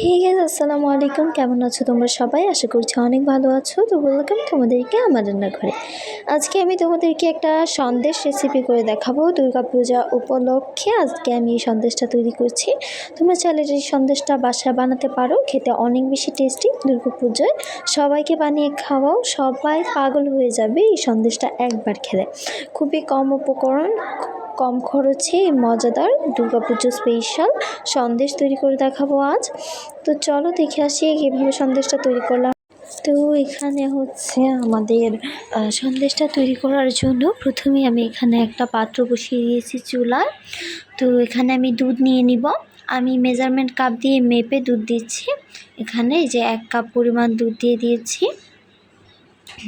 হে guess আসসালামু আলাইকুম। কেমন আছো তোমরা সবাই? আশা করছি অনেক ভালো আছো। তো ওয়েলকাম তোমাদেরকে আমার রান্নাঘরে। আজকে আমি তোমাদেরকে একটা সন্দেশ রেসিপি করে দেখাবো। দুর্গাপূজা উপলক্ষে আজকে আমি এই সন্দেশটা তৈরি করছি। তোমরা চাইলে এই সন্দেশটা বাসায় বানাতে পারো, খেতে অনেক বেশি টেস্টি দুর্গাপুজোয়। সবাইকে বানিয়ে খাওয়াও, সবাই পাগল হয়ে যাবে এই সন্দেশটা একবার খেলে। খুবই কম উপকরণ কম খরচে মজাদার দুর্গাপুজো স্পেশাল সন্দেশ তৈরি করে দেখাবো আজ। তো চলো দেখে আসি কীভাবে সন্দেশটা তৈরি করলাম। তো এখানে হচ্ছে আমাদের সন্দেশটা তৈরি করার জন্য প্রথমে আমি এখানে একটা পাত্র বসিয়ে দিয়েছি চুলায়। তো এখানে আমি দুধ নিয়ে নিব। আমি মেজারমেন্ট কাপ দিয়ে মেপে দুধ দিচ্ছি। এখানে যে এক কাপ পরিমাণ দুধ দিয়ে দিয়েছি।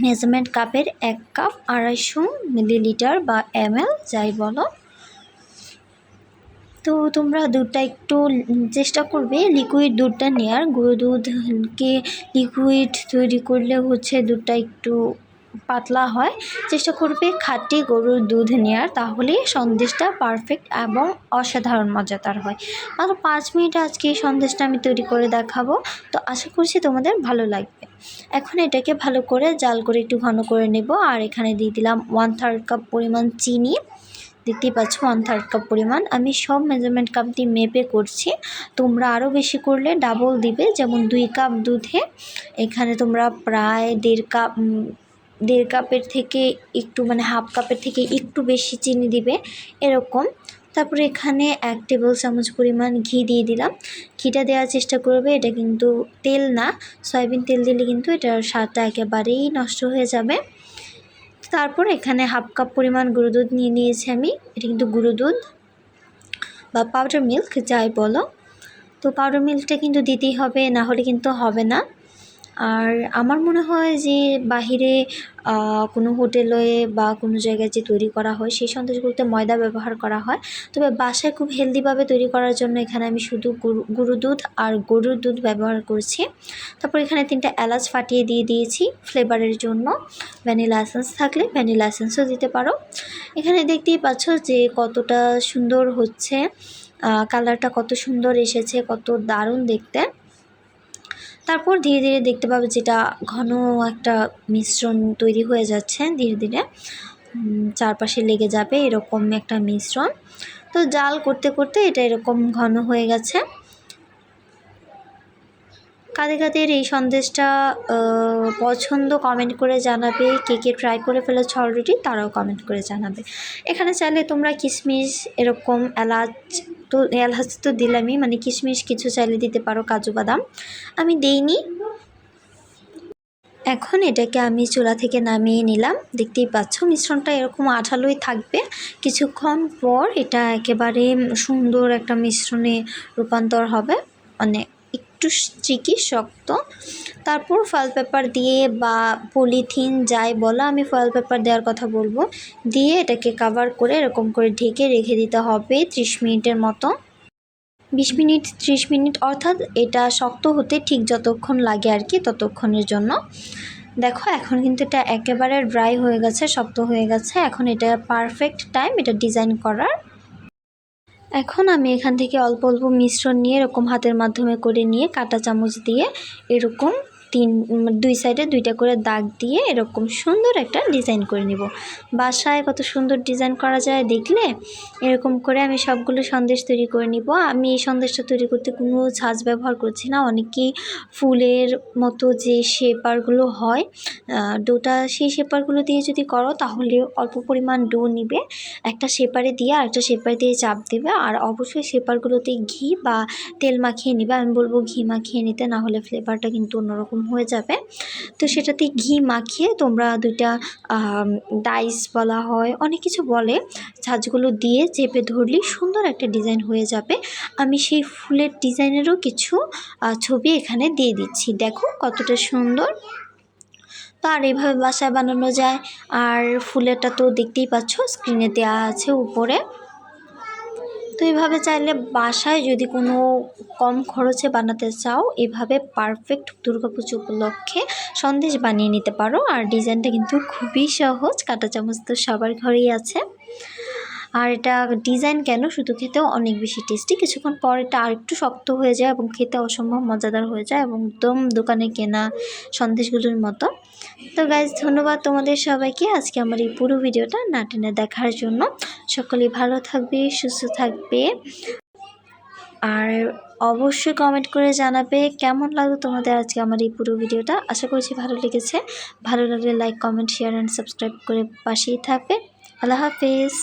মেজারমেন্ট কাপের এক কাপ আড়াইশো মিলিলিটার বা এমএল, যাই বলো। তো তোমরা দুধটা একটু চেষ্টা করবে লিকুইড দুধটা নেওয়ার গুঁড়ো দুধকে লিকুইড তৈরি করলে হচ্ছে দুধটা একটু পাতলা হয়। চেষ্টা করবে খাঁটি গরুর দুধ নেওয়ার তাহলে সন্দেশটা পারফেক্ট এবং অসাধারণ মজাদার হয়। মাত্র পাঁচ মিনিট আজকে এই সন্দেশটা আমি তৈরি করে দেখাবো। তো আশা করছি তোমাদের ভালো লাগবে। এখন এটাকে ভালো করে জাল করে একটু ঘন করে নেব। আর এখানে দিয়ে দিলাম ওয়ান থার্ড কাপ পরিমাণ চিনি। দেখতেই পাচ্ছ ওয়ান থার্ড কাপ পরিমাণ। আমি সব মেজারমেন্ট কাপ দিয়ে মেপে করছি। তোমরা আরও বেশি করলে ডাবল দিবে। যেমন দুই কাপ দুধে। এখানে তোমরা প্রায় দেড় কাপ দেড় কাপের থেকে একটু মানে হাফ কাপের থেকে একটু বেশি চিনি দিবে, এরকম। তারপরে এখানে এক টেবিল চামচ পরিমাণ ঘি দিয়ে দিলাম। ঘিটা দেওয়ার চেষ্টা করবে, এটা কিন্তু তেল না, সয়াবিন তেল দিলে কিন্তু এটার স্বাদটা একেবারেই নষ্ট হয়ে যাবে। তারপর এখানে হাফ কাপ পরিমাণ গুঁড়ো দুধ নিয়ে নিয়েছি আমি, এটা কিন্তু গুঁড়ো দুধ বা পাউডার মিল্ক যাই বলো। তো পাউডার মিল্কটা কিন্তু দিতেই হবে, না হলে কিন্তু হবে না। আর আমার মনে হয় যে বাহিরে কোনো হোটেলে বা কোনো জায়গায় যে তৈরি করা হয়, সেই সন্দেশগুলোতে ময়দা ব্যবহার করা হয়। তবে বাসায় খুব হেলদিভাবে তৈরি করার জন্য এখানে আমি শুধু গুঁড়ো দুধ আর গরুর দুধ ব্যবহার করছি। তারপর এখানে তিনটা এলাচ ফাটিয়ে দিয়ে দিয়েছি ফ্লেভারের জন্য। ভ্যানিলা এসেন্স থাকলে ভ্যানিলা এসেন্সও দিতে পারো। এখানে দেখতেই পাচ্ছ যে কতটা সুন্দর হচ্ছে কালারটা কত সুন্দর এসেছে, কত দারুণ দেখতে। তারপর ধীরে ধীরে দেখতে পাবে যেটা ঘন একটা মিশ্রণ তৈরি হয়ে যাচ্ছে ধীরে ধীরে। চারপাশে লেগে যাবে এরকম একটা মিশ্রণ। তো জাল করতে করতে এটা এরকম ঘন হয়ে গেছে। কাদের কাদের এই সন্দেশটা পছন্দ কমেন্ট করে জানাবে, কে কে ট্রাই করে ফেলেছো অলরেডি তারাও কমেন্ট করে জানাবে। এখানে চাইলে তোমরা কিশমিশ এরকম এলাচ তো এলাচ তো দিলামই মানে কিশমিশ কিছু চাইলে দিতে পারো, কাজু বাদাম। আমি দেইনি। এখন এটাকে আমি চুলা থেকে নামিয়ে নিলাম। দেখতেই পাচ্ছ, মিশ্রণটা এরকম আঠালোই থাকবে। কিছুক্ষণ পর এটা একেবারে সুন্দর একটা মিশ্রণে রূপান্তর হবে। মানে একটু স্টিকি শক্ত। তারপর ফয়েল পেপার দিয়ে বা পলিথিন যাই বলো, আমি ফয়েল পেপার দেওয়ার কথা বলব। দিয়ে এটাকে কাভার করে এরকম করে ঢেকে রেখে দিতে হবে ত্রিশ মিনিটের মতো। বিশ মিনিট, ত্রিশ মিনিট, অর্থাৎ এটা শক্ত হতে ঠিক যতক্ষণ লাগে আর কি ততক্ষণের জন্য। দেখো, এখন কিন্তু এটা একেবারে ড্রাই হয়ে গেছে, শক্ত হয়ে গেছে। এখন এটা পারফেক্ট টাইম এটা ডিজাইন করার। এখন আমি এখান থেকে অল্প অল্প মিশ্রণ নিয়ে এরকম হাতের মাধ্যমে করে নিয়ে কাঁটা চামচ দিয়ে এরকম তিন উম, দুই সাইডে দুইটা করে দাগ দিয়ে এরকম সুন্দর একটা ডিজাইন করে নিব। বাসায় কত সুন্দর ডিজাইন করা যায় দেখলে এরকম করে আমি সবগুলো সন্দেশ তৈরি করে নিব। আমি এই সন্দেশটা তৈরি করতে কোনো ছাঁচ ব্যবহার করছি না। অনেকেই ফুলের মতো যে শেপারগুলো হয় ডোটা সেই শেপারগুলো দিয়ে যদি করো তাহলে অল্প পরিমাণ ডো নিবে। একটা শেপারে দিয়ে আরেকটা শেপার দিয়ে চাপ দেবে। আর অবশ্যই শেপারগুলোতে ঘি বা তেল মাখিয়ে নিবে। আমি বলব ঘি মাখিয়ে নিতে না হলে ফ্লেভারটা কিন্তু অন্যরকম হয়ে যাবে। তো সেটাতে ঘি মাখিয়ে তোমরা দুইটা ডাইস বলা হয়, অনেক কিছু বলে ছাঁচগুলো দিয়ে চেপে ধরলেই সুন্দর একটা ডিজাইন হয়ে যাবে। আমি সেই ফুলের ডিজাইনেরও কিছু ছবি এখানে দিয়ে দিচ্ছি। দেখো কতটা সুন্দর। তো আর এইভাবে বাসায় বানানো যায়। আর ফুলেরটা তো দেখতেই পাচ্ছ স্ক্রিনে দেওয়া আছে উপরে। তো এইভাবে চাইলে বাসায় যদি কোনো কম খরচে বানাতে চাও, এভাবে পারফেক্ট দুর্গাপুজো উপলক্ষে সন্দেশ বানিয়ে নিতে পারো। আর ডিজাইনটা কিন্তু খুবই সহজ, কাঁটা চামচ তো সবার ঘরেই আছে। আর এটা ডিজাইন কেন? শুধু খেতেও অনেক বেশি টেস্টি কিছুক্ষণ পর এটা আরেকটু শক্ত হয়ে যায় এবং খেতে অসম্ভব মজাদার হয়ে যায় এবং একদম দোকানে কেনা সন্দেশগুলোর মতো। তো গাইজ ধন্যবাদ তোমাদের সবাইকে আজকে আমার এই পুরো ভিডিওটা না টেনে দেখার জন্য। সকলেই ভালো থাকবে, সুস্থ থাকবে। আর অবশ্যই কমেন্ট করে জানাবে কেমন লাগল তোমাদের আজকে আমার এই পুরো ভিডিওটা। আশা করছি ভালো লেগেছে। ভালো লাগলে like comment share and subscribe করে পাশেই থাকবে। আল্লাহ হাফেজ।